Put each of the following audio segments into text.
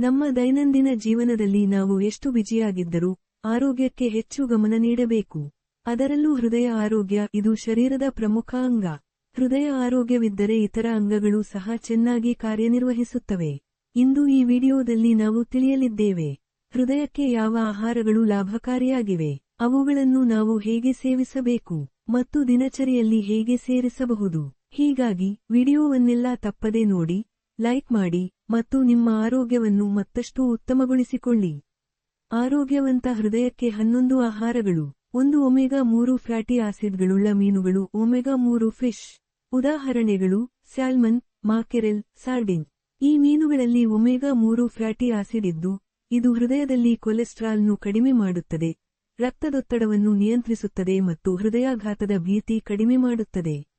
ನಮ್ಮ ದೈನಂದಿನ ಜೀವನದಲ್ಲಿ ನಾವು ಎಷ್ಟು ಬಿಜಿಯಾಗಿದ್ದರೂ ಆರೋಗ್ಯಕ್ಕೆ ಹೆಚ್ಚು ಗಮನ ನೀಡಬೇಕು. ಅದರಲ್ಲೂ ಹೃದಯ ಆರೋಗ್ಯ ಇದು ಶರೀರದ ಪ್ರಮುಖ ಅಂಗ. ಹೃದಯ ಆರೋಗ್ಯವಿದ್ದರೆ ಇತರ ಅಂಗಗಳು ಸಹ ಚೆನ್ನಾಗಿ ಕಾರ್ಯನಿರ್ವಹಿಸುತ್ತವೆ. ಇಂದು ಈ ವಿಡಿಯೋದಲ್ಲಿ ನಾವು ತಿಳಿಯಲಿದ್ದೇವೆ. ಹೃದಯಕ್ಕೆ ಯಾವ ಆಹಾರಗಳು ಲಾಭಕಾರಿಯಾಗಿವೆ? ಅವುಗಳನ್ನು ನಾವು ಹೇಗೆ ಸೇವಿಸಬೇಕು? ಮತ್ತು ದಿನಚರಿಯಲ್ಲಿ ಹೇಗೆ ಸೇರಿಸಬಹುದು? ಹೀಗಾಗಿ ವಿಡಿಯೋವನ್ನೆಲ್ಲ ತಪ್ಪದೆ ನೋಡಿ, ಲೈಕ್ ಮಾಡಿ ಮತ್ತು ನಿಮ್ಮ ಆರೋಗ್ಯವನ್ನು ಮತ್ತಷ್ಟು ಉತ್ತಮಗೊಳಿಸಿಕೊಳ್ಳಿ. ಆರೋಗ್ಯವಂತ ಹೃದಯಕ್ಕೆ ಹನ್ನೊಂದು ಆಹಾರಗಳು, ಒಂದು ಒಮೆಗಾ ಮೂರು ಫ್ಯಾಟಿ ಆಸಿಡ್ಗಳುಳ್ಳ ಮೀನುಗಳು, ಒಮೆಗಾ ಮೂರು ಫಿಶ್. ಉದಾಹರಣೆಗಳು, ಸ್ಯಾಲ್ಮನ್, ಮಾಕೆರೆಲ್, ಸಾರ್ಡಿನ್. ಈ ಮೀನುಗಳಲ್ಲಿ ಒಮೆಗಾ ಮೂರು ಫ್ಯಾಟಿ ಆಸಿಡ್ ಇದ್ದು, ಇದು ಹೃದಯದಲ್ಲಿ ಕೊಲೆಸ್ಟ್ರಾಲ್ನು ಕಡಿಮೆ ಮಾಡುತ್ತದೆ, ರಕ್ತದೊತ್ತಡವನ್ನು ನಿಯಂತ್ರಿಸುತ್ತದೆ ಮತ್ತು ಹೃದಯಾಘಾತದ ಭೀತಿ ಕಡಿಮೆ ಮಾಡುತ್ತದೆ.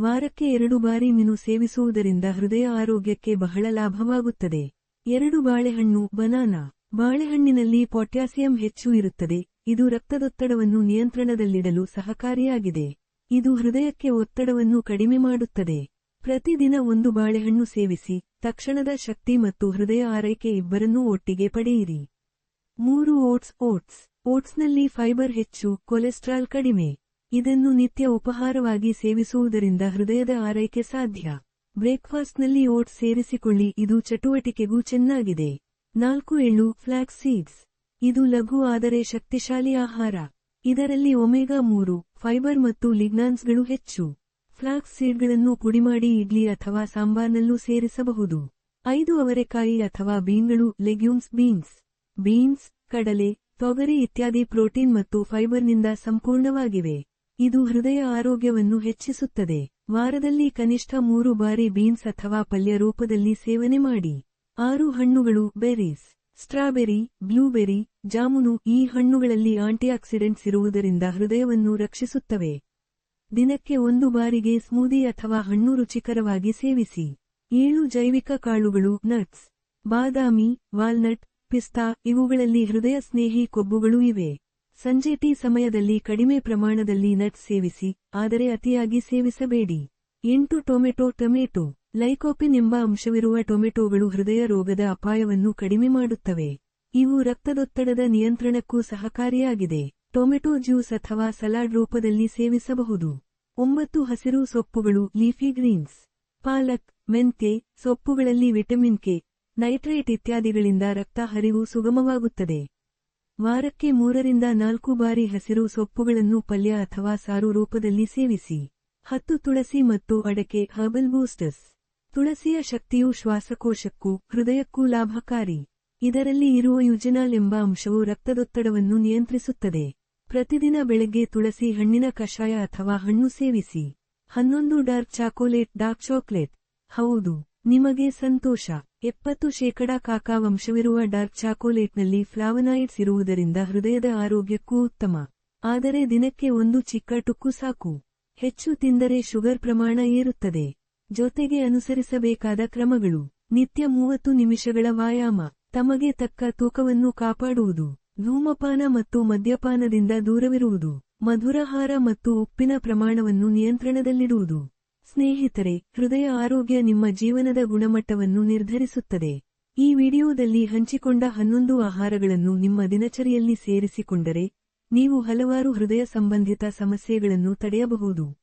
ವಾರಕ್ಕೆ ಎರಡು ಬಾರಿ ಮೀನು ಸೇವಿಸುವುದರಿಂದ ಹೃದಯ ಆರೋಗ್ಯಕ್ಕೆ ಬಹಳ ಲಾಭವಾಗುತ್ತದೆ. ಎರಡು ಬಾಳೆಹಣ್ಣು, ಬನಾನಾ. ಬಾಳೆಹಣ್ಣಿನಲ್ಲಿ ಪೊಟ್ಯಾಸಿಯಂ ಹೆಚ್ಚು ಇರುತ್ತದೆ. ಇದು ರಕ್ತದೊತ್ತಡವನ್ನು ನಿಯಂತ್ರಣದಲ್ಲಿಡಲು ಸಹಕಾರಿಯಾಗಿದೆ. ಇದು ಹೃದಯಕ್ಕೆ ಒತ್ತಡವನ್ನು ಕಡಿಮೆ ಮಾಡುತ್ತದೆ. ಪ್ರತಿದಿನ ಒಂದು ಬಾಳೆಹಣ್ಣು ಸೇವಿಸಿ, ತಕ್ಷಣದ ಶಕ್ತಿ ಮತ್ತು ಹೃದಯ ಆರೈಕೆ ಇಬ್ಬರನ್ನೂ ಒಟ್ಟಿಗೆ ಪಡೆಯಿರಿ. ಮೂರು ಓಟ್ಸ್ ಓಟ್ಸ್. ಓಟ್ಸ್ನಲ್ಲಿ ಫೈಬರ್ ಹೆಚ್ಚು, ಕೊಲೆಸ್ಟ್ರಾಲ್ ಕಡಿಮೆ. ಇದನ್ನು ನಿತ್ಯ ಉಪಹಾರವಾಗಿ ಸೇವಿಸುವುದರಿಂದ ಹೃದಯದ ಆರೈಕೆ ಸಾಧ್ಯ. ಬ್ರೇಕ್ಫಾಸ್ಟ್ನಲ್ಲಿ ಓಟ್ ಸೇರಿಸಿಕೊಳ್ಳಿ, ಇದು ಚಟುವಟಿಕೆಗೂ ಚೆನ್ನಾಗಿದೆ. ನಾಲ್ಕು ಎಳ್ಳು ಫ್ಲಾಕ್ಸ್ ಸೀಡ್ಸ್. ಇದು ಲಘು ಆದರೆ ಶಕ್ತಿಶಾಲಿ ಆಹಾರ. ಇದರಲ್ಲಿ ಒಮೆಗಾ ಮೂರು, ಫೈಬರ್ ಮತ್ತು ಲಿಗ್ನಾನ್ಸ್ಗಳು ಹೆಚ್ಚು. ಫ್ಲಾಕ್ಸ್ ಸೀಡ್ಗಳನ್ನು ಪುಡಿಮಾಡಿ ಇಡ್ಲಿ ಅಥವಾ ಸಾಂಬಾರ್ನಲ್ಲೂ ಸೇರಿಸಬಹುದು. ಐದು ಅವರೆಕಾಯಿ ಅಥವಾ ಬೀನ್ಗಳು, ಲೆಗ್ಯೂಮ್ಸ್, ಬೀನ್ಸ್. ಬೀನ್ಸ್, ಕಡಲೆ, ತೊಗರಿ ಇತ್ಯಾದಿ ಪ್ರೋಟೀನ್ ಮತ್ತು ಫೈಬರ್ನಿಂದ ಸಂಪೂರ್ಣವಾಗಿವೆ. ಇದು ಹೃದಯ ಆರೋಗ್ಯವನ್ನು ಹೆಚ್ಚಿಸುತ್ತದೆ. ವಾರದಲ್ಲಿ ಕನಿಷ್ಠ ಮೂರು ಬಾರಿ ಬೀನ್ಸ್ ಅಥವಾ ಪಲ್ಯ ರೂಪದಲ್ಲಿ ಸೇವನೆ ಮಾಡಿ. ಆರು ಹಣ್ಣುಗಳು, ಬೆರೀಸ್, ಸ್ಟ್ರಾಬೆರಿ, ಬ್ಲೂಬೆರಿ, ಜಾಮೂನು ಈ ಹಣ್ಣುಗಳಲ್ಲಿ ಆಂಟಿಆಕ್ಸಿಡೆಂಟ್ಸ್ ಇರುವುದರಿಂದ ಹೃದಯವನ್ನು ರಕ್ಷಿಸುತ್ತವೆ. ದಿನಕ್ಕೆ ಒಂದು ಬಾರಿಗೆ ಸ್ಮೂದಿ ಅಥವಾ ಹಣ್ಣು ರುಚಿಕರವಾಗಿ ಸೇವಿಸಿ. ಏಳು ಜೈವಿಕ ಕಾಳುಗಳು, ನಟ್ಸ್, ಬಾದಾಮಿ, ವಾಲ್ನಟ್, ಪಿಸ್ತಾ ಇವುಗಳಲ್ಲಿ ಹೃದಯ ಸ್ನೇಹಿ ಕೊಬ್ಬುಗಳು ಇವೆ. ಸಂಜೆ ಟೀ ಸಮಯದಲ್ಲಿ ಕಡಿಮೆ ಪ್ರಮಾಣದಲ್ಲಿ ನಟ್ ಸೇವಿಸಿ, ಆದರೆ ಅತಿಯಾಗಿ ಸೇವಿಸಬೇಡಿ. ಎಂಟು ಟೊಮೆಟೊ ಟೊಮೆಟೊ. ಲೈಕೋಪಿನ್ ಎಂಬ ಅಂಶವಿರುವ ಟೊಮೆಟೊಗಳು ಹೃದಯ ರೋಗದ ಅಪಾಯವನ್ನು ಕಡಿಮೆ ಮಾಡುತ್ತವೆ. ಇವು ರಕ್ತದೊತ್ತಡದ ನಿಯಂತ್ರಣಕ್ಕೂ ಸಹಕಾರಿಯಾಗಿದೆ. ಟೊಮೆಟೊ ಜ್ಯೂಸ್ ಅಥವಾ ಸಲಾಡ್ ರೂಪದಲ್ಲಿ ಸೇವಿಸಬಹುದು. ಒಂಬತ್ತು ಹಸಿರು ಸೊಪ್ಪುಗಳು, ಲೀಫಿ ಗ್ರೀನ್ಸ್. ಪಾಲಕ್, ಮೆಂತ್ಯೆ, ಸೊಪ್ಪುಗಳಲ್ಲಿ ವಿಟಮಿನ್ ಕೆ, ನೈಟ್ರೇಟ್ ಇತ್ಯಾದಿಗಳಿಂದ ರಕ್ತ ಹರಿವು ಸುಗಮವಾಗುತ್ತದೆ. ವಾರಕ್ಕೆ ಮೂರರಿಂದ ನಾಲ್ಕು ಬಾರಿ ಹಸಿರು ಸೊಪ್ಪುಗಳನ್ನು ಪಲ್ಯ ಅಥವಾ ಸಾರು ರೂಪದಲ್ಲಿ ಸೇವಿಸಿ. ಹತ್ತು ತುಳಸಿ ಮತ್ತು ಅಡಕೆ ಹರ್ಬಲ್ ಬೂಸ್ಟರ್ಸ್. ತುಳಸಿಯ ಶಕ್ತಿಯು ಶ್ವಾಸಕೋಶಕ್ಕೂ ಹೃದಯಕ್ಕೂ ಲಾಭಕಾರಿ. ಇದರಲ್ಲಿ ಇರುವ ಯುಜನಾಲ್ ಎಂಬ ಅಂಶವು ರಕ್ತದೊತ್ತಡವನ್ನು ನಿಯಂತ್ರಿಸುತ್ತದೆ. ಪ್ರತಿದಿನ ಬೆಳಗ್ಗೆ ತುಳಸಿ ಹಣ್ಣಿನ ಕಷಾಯ ಅಥವಾ ಹಣ್ಣು ಸೇವಿಸಿ. ಹನ್ನೊಂದು ಡಾರ್ಕ್ ಚಾಕೋಲೇಟ್ ಡಾರ್ಕ್ ಚಾಕ್ಲೇಟ್. ಹೌದು. ನಿಮಗೆ ಸಂತೋಷ. ಎಪ್ಪತ್ತು ಶೇಕಡಾ ಕಾಕಾ ವಂಶವಿರುವ ಡಾರ್ಕ್ ಚಾಕೋಲೇಟ್ನಲ್ಲಿ ಫ್ಲಾವನಾಯ್ಡ್ಸ್ ಇರುವುದರಿಂದ ಹೃದಯದ ಆರೋಗ್ಯಕ್ಕೂ ಉತ್ತಮ. ಆದರೆ ದಿನಕ್ಕೆ ಒಂದು ಚಿಕ್ಕ ಟುಕ್ಕು ಸಾಕು. ಹೆಚ್ಚು ತಿಂದರೆ ಶುಗರ್ ಪ್ರಮಾಣ ಏರುತ್ತದೆ. ಜೊತೆಗೆ ಅನುಸರಿಸಬೇಕಾದ ಕ್ರಮಗಳು. ನಿತ್ಯ ಮೂವತ್ತು ನಿಮಿಷಗಳ ವ್ಯಾಯಾಮ. ತಮಗೆ ತಕ್ಕ ತೂಕವನ್ನು ಕಾಪಾಡುವುದು. ಧೂಮಪಾನ ಮತ್ತು ಮದ್ಯಪಾನದಿಂದ ದೂರವಿರುವುದು. ಮಧುರಹಾರ ಮತ್ತು ಉಪ್ಪಿನ ಪ್ರಮಾಣವನ್ನು ನಿಯಂತ್ರಣದಲ್ಲಿಡುವುದು. ಸ್ನೇಹಿತರೆ, ಹೃದಯ ಆರೋಗ್ಯ ನಿಮ್ಮ ಜೀವನದ ಗುಣಮಟ್ಟವನ್ನು ನಿರ್ಧರಿಸುತ್ತದೆ. ಈ ವಿಡಿಯೋದಲ್ಲಿ ಹಂಚಿಕೊಂಡ ಹನ್ನೊಂದು ಆಹಾರಗಳನ್ನು ನಿಮ್ಮ ದಿನಚರಿಯಲ್ಲಿ ಸೇರಿಸಿಕೊಂಡರೆ, ನೀವು ಹಲವಾರು ಹೃದಯ ಸಂಬಂಧಿತ ಸಮಸ್ಯೆಗಳನ್ನು ತಡೆಯಬಹುದು.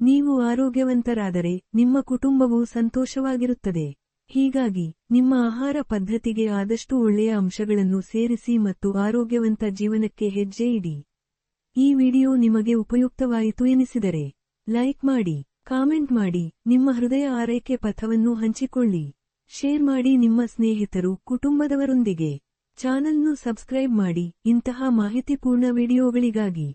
ನೀವು ಆರೋಗ್ಯವಂತರಾದರೆ, ನಿಮ್ಮ ಕುಟುಂಬವು ಸಂತೋಷವಾಗಿರುತ್ತದೆ. ಹೀಗಾಗಿ, ನಿಮ್ಮ ಆಹಾರ ಪದ್ಧತಿಗೆ ಆದಷ್ಟು ಒಳ್ಳೆಯ ಅಂಶಗಳನ್ನು ಸೇರಿಸಿ ಮತ್ತು ಆರೋಗ್ಯವಂತ ಜೀವನಕ್ಕೆ ಹೆಜ್ಜೆ ಇಡಿ. ಈ ವಿಡಿಯೋ ನಿಮಗೆ ಉಪಯುಕ್ತವಾಯಿತು ಎನಿಸಿದರೆ, ಲೈಕ್ ಮಾಡಿ. ಕಾಮೆಂಟ್ ಮಾಡಿ, ನಿಮ್ಮ ಹೃದಯ ಆರೈಕೆ ಪಥವನ್ನು ಹಂಚಿಕೊಳ್ಳಿ. ಶೇರ್ ಮಾಡಿ ನಿಮ್ಮ ಸ್ನೇಹಿತರು, ಕುಟುಂಬದವರೊಂದಿಗೆ. ಚಾನಲ್ನು ಸಬ್ಸ್ಕ್ರೈಬ್ ಮಾಡಿ, ಇಂತಹ ಮಾಹಿತಿಪೂರ್ಣ ವಿಡಿಯೋಗಳಿಗಾಗಿ.